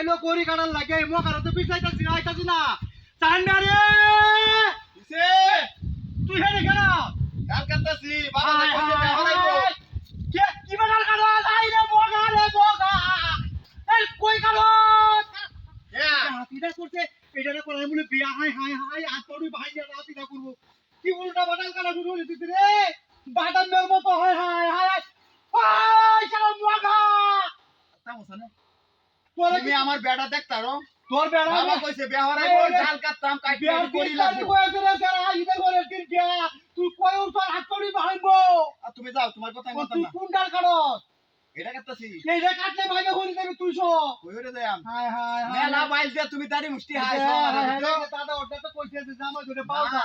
আইলো করি কাটার লাগে মো কারও তো পিছাইতাছি না আইতাছি না। চান্ডা রে কিসে তুই হেনে কেন কাল কাটতাছি বাবা বেহা কে কি বানার কাটো? আই রে বগা রে বগা এই কই কাটো? হ্যাঁ হাতিটা করছে এটা রে করে বলে বিয়া হাই হাই হাই আতড়ি ভাই না হাতিটা করব। কি উল্টা বাটাল কাটা শুরু হইছে তুই রে? বাটাল মের মতো হাই হাই হাই হাই তুমি আমার বেটা দেখতারো তোর বেড়া বাবা কইছে বেহা লাইবো এই, এই, ডাল কাটতাম কাটি করি করি লাগবো। তুই কই তোর হাতড়ি ভাঙবো। আর তুমি যাও তোমার কথা মত না। কোন ডাল কাটস? এটা কাটতাছি। এই রে কাটলে ভাইবে হরি দেবে তুই সো কইরে যাম হাই হাই হাই মেলা বাইল দিয়া তুমি তারি মুষ্টি হাই হ্যাঁ, দাদা ওটা তো কইছে যে জামা ধরে পাও না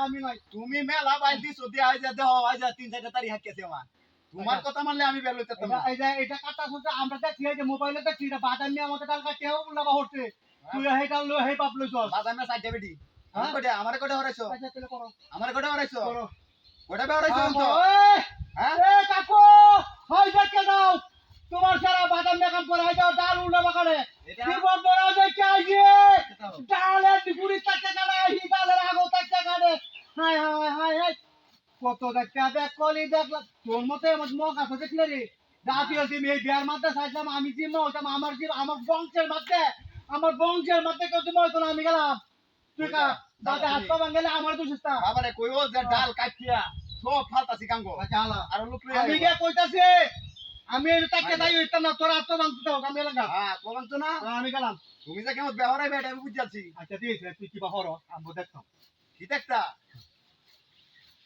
আমি নাই। তুমি মেলা বাইল দি সদি আই যা দেহ আই যা তিন চারটা তারি হাক্কেছে আমার। তোমার কথা মানলে আমি বের হইতে এই যে এটা কাটা শুনতে আমরা দেখছি এই যে মোবাইলে দেখছি এটা বাদাম নিয়ে আমাকে ডাল কাটিয়াও উল্লাবা হচ্ছে তুই হেই ডাল লো হেই পাপ লইছ বাজামে সাইডে বেটি। হ্যাঁ? কোটে আমার কোটে হরাইছো আচ্ছা তাহলে করো। আমার কোটে হরাইছো করো। কোটে বে হরাইছো তো হ্যাঁ? এ কাকু হাই দেখে দাও। তোমার সারা বাদাম মেকাম করে হাই দাও ডাল উল্লাবা করে কি বড় দেখে আইয়ে এটা হোক। ডালের দুপুরি কত দেখা দেখ কলি দেখলাম তোর মতে আমার মগ আছে দেখলে রে? রাতি হচ্ছে এই বিয়ার মধ্যে চাইছিলাম আমি জিম্মা হইতাম আমার জিম আমার বংশের মধ্যে আমার বংশের মধ্যে কেউ জিম্মা হইতো না আমি গেলাম। তুই কা দাদা হাত পা ভাঙলে আমার তো সুস্থা বাবারে কইও যে ডাল কাটিয়া সব ফালতাছি কাঙ্গো আচ্ছা হালা আর লোক আমি গে কইতাছি আমি তাকে দাই হইতাম না তোর হাত পা ভাঙতে দাও আমি এলাকা। হ্যাঁ তো না। আমি গেলাম। তুমি যে কেমন বেহরাই বেটা আমি বুঝাচ্ছি আচ্ছা দিয়েছে তুই কিবা হর আমি দেখতাম। কি দেখতা?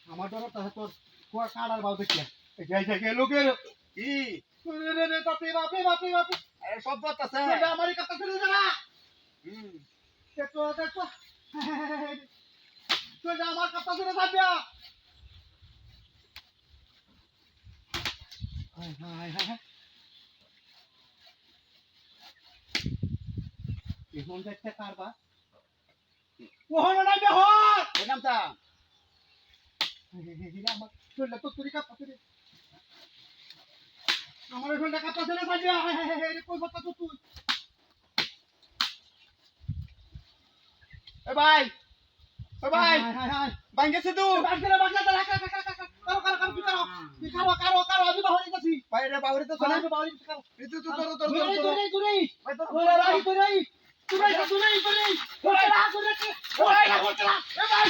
আমার ডর তাহলে তোর তোর কাড়ার বাউ দেখলে এই যে যে লোকের। কি? রে রে আরে সব আমারই কথা শুনে না হুম। দেখো দেখো। তুই আমার কথা শুনে যাবি হাই হাই হাই এখন দেখতে কারবা ওহন না বেহর ওই নামটা আমার চলে তো তুই কাপা তুই আমার এখন টাকা পয়সা না পাইয়া কই কথা তো তুই এ ভাই এ ভাই ভাঙ্গেছে তুই বাগদা বাগদা দা কাকা কাকা কাকা কারও কারও কারও কারও কারও কারও কারও আমি বাহরি গেছি বাইরে বাউরে তো শোনা আমি বাহরি কারও তুই তুই তোর তোর দূরে তোর দূরে দূরে ভাই তোর দূরে রাই দূরে দূরে দূরে দূরে দূরে না দূরে দূরে না দূরে এ ভাই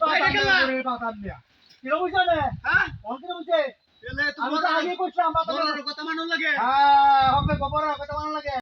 বাইরে গেলা। বাদাম নিয়া কিরো বুঝছ না হ্যাঁ কোন কিরো বুঝছে এলে আমি তোমার তো আগে কইছিলাম বাদাম বড় কথা মানুষ লাগে। হ্যাঁ হবে গোবর কথা